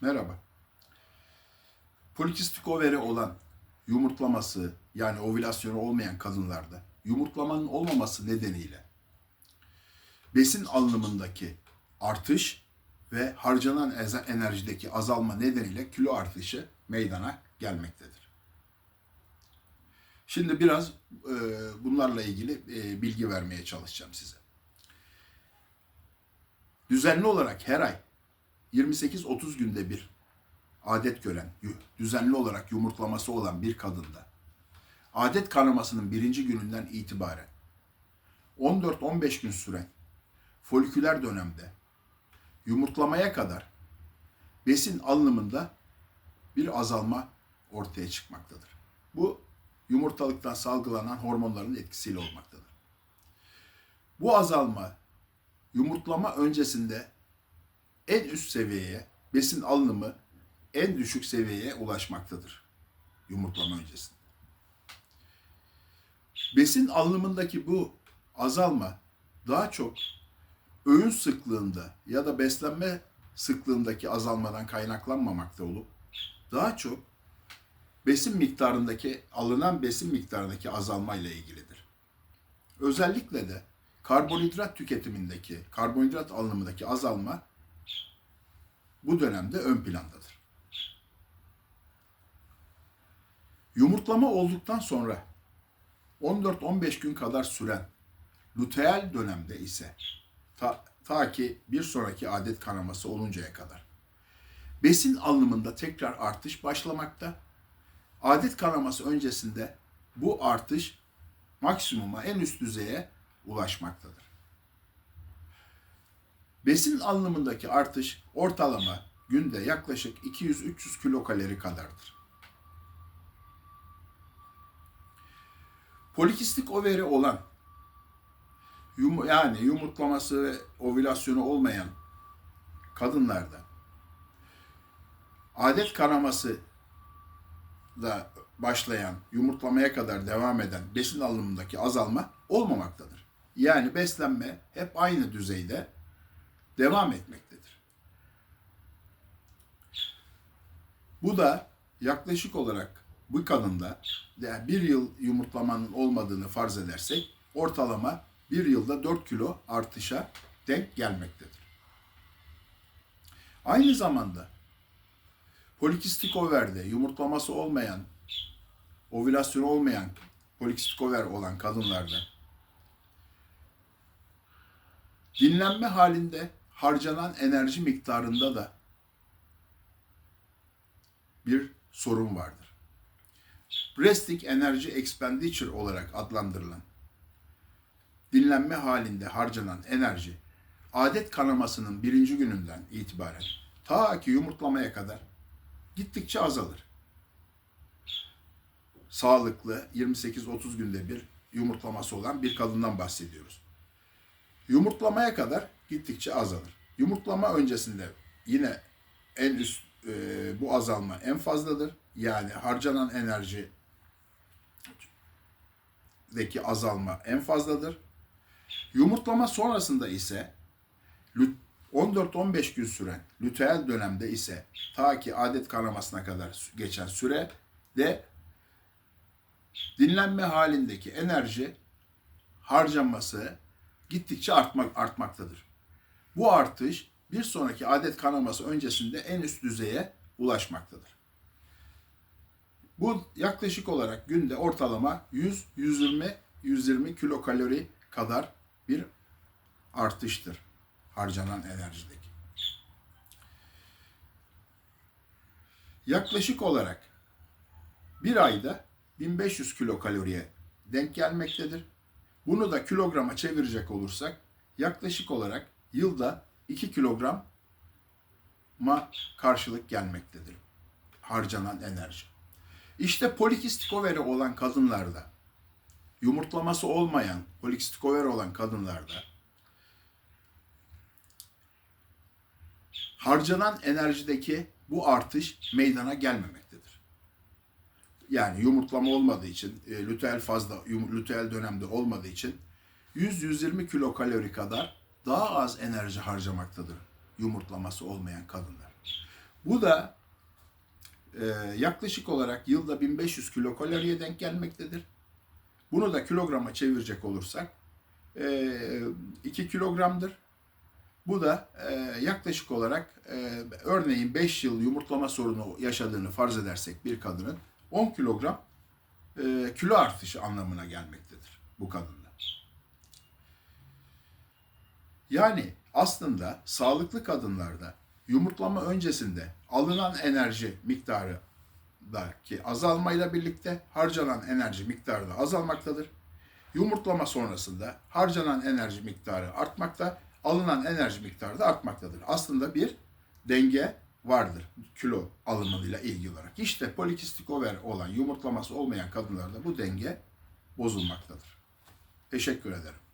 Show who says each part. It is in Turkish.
Speaker 1: Merhaba. Polikistik overi olan yumurtlaması yani ovülasyonu olmayan kadınlarda yumurtlamanın olmaması nedeniyle besin alınımındaki artış ve harcanan enerjideki azalma nedeniyle kilo artışı meydana gelmektedir. Şimdi biraz e, bunlarla ilgili e, bilgi vermeye çalışacağım size. Düzenli olarak her ay 28-30 günde bir adet gören, düzenli olarak yumurtlaması olan bir kadında adet kanamasının birinci gününden itibaren 14-15 gün süren foliküler dönemde yumurtlamaya kadar besin alınımında bir azalma ortaya çıkmaktadır. Bu yumurtalıktan salgılanan hormonların etkisiyle olmaktadır. Bu azalma yumurtlama öncesinde en üst seviyeye, besin alınımı en düşük seviyeye ulaşmaktadır yumurtlama öncesinde. Besin alınımındaki bu azalma daha çok öğün sıklığında ya da beslenme sıklığındaki azalmadan kaynaklanmamakta olup daha çok besin miktarındaki alınan besin miktarındaki azalma ile ilgilidir. Özellikle de karbonhidrat tüketimindeki, karbonhidrat alınımındaki azalma bu dönemde ön plandadır. Yumurtlama olduktan sonra 14-15 gün kadar süren luteal dönemde ise ta, ta ki bir sonraki adet kanaması oluncaya kadar besin alımında tekrar artış başlamakta. Adet kanaması öncesinde bu artış maksimuma en üst düzeye ulaşmaktadır. Besin alımındaki artış ortalama günde yaklaşık 200-300 kilokalori kadardır. Polikistik overi olan yani yumurtlaması ve ovülasyonu olmayan kadınlarda adet kanaması da başlayan yumurtlamaya kadar devam eden besin alımındaki azalma olmamaktadır. Yani beslenme hep aynı düzeyde devam etmektedir. Bu da yaklaşık olarak bu kadında yani bir yıl yumurtlamanın olmadığını farz edersek ortalama bir yılda 4 kilo artışa denk gelmektedir. Aynı zamanda polikistik overde yumurtlaması olmayan, ovülasyonu olmayan polikistik over olan kadınlarda dinlenme halinde harcanan enerji miktarında da bir sorun vardır. Resting Energy Expenditure olarak adlandırılan dinlenme halinde harcanan enerji adet kanamasının birinci gününden itibaren ta ki yumurtlamaya kadar gittikçe azalır. Sağlıklı 28-30 günde bir yumurtlaması olan bir kadından bahsediyoruz. Yumurtlamaya kadar gittikçe azalır. Yumurtlama öncesinde yine en üst e, bu azalma en fazladır. Yani harcanan enerji deki azalma en fazladır. Yumurtlama sonrasında ise lü- 14-15 gün süren luteal dönemde ise ta ki adet kanamasına kadar geçen süre de dinlenme halindeki enerji harcanması gittikçe artmak artmaktadır. Bu artış bir sonraki adet kanaması öncesinde en üst düzeye ulaşmaktadır. Bu yaklaşık olarak günde ortalama 100 120 120 kilokalori kadar bir artıştır harcanan enerjideki. Yaklaşık olarak bir ayda 1500 kilokaloriye denk gelmektedir. Bunu da kilograma çevirecek olursak yaklaşık olarak yılda 2 kilograma karşılık gelmektedir harcanan enerji. İşte polikistik overi olan kadınlarda, yumurtlaması olmayan polikistik overi olan kadınlarda harcanan enerjideki bu artış meydana gelmemektedir. Yani yumurtlama olmadığı için, e, luteal fazla, luteal dönemde olmadığı için 100-120 kilokalori kadar daha az enerji harcamaktadır yumurtlaması olmayan kadınlar. Bu da e, yaklaşık olarak yılda 1500 kilokaloriye denk gelmektedir. Bunu da kilograma çevirecek olursak e, 2 kilogramdır. Bu da e, yaklaşık olarak e, örneğin 5 yıl yumurtlama sorunu yaşadığını farz edersek bir kadının 10 kilogram e, kilo artışı anlamına gelmektedir bu kadında. Yani aslında sağlıklı kadınlarda yumurtlama öncesinde alınan enerji miktarı ki azalmayla birlikte harcanan enerji miktarı da azalmaktadır. Yumurtlama sonrasında harcanan enerji miktarı artmakta, alınan enerji miktarı da artmaktadır. Aslında bir denge vardır kilo alımıyla ilgili olarak. İşte polikistik over olan yumurtlaması olmayan kadınlarda bu denge bozulmaktadır. Teşekkür ederim.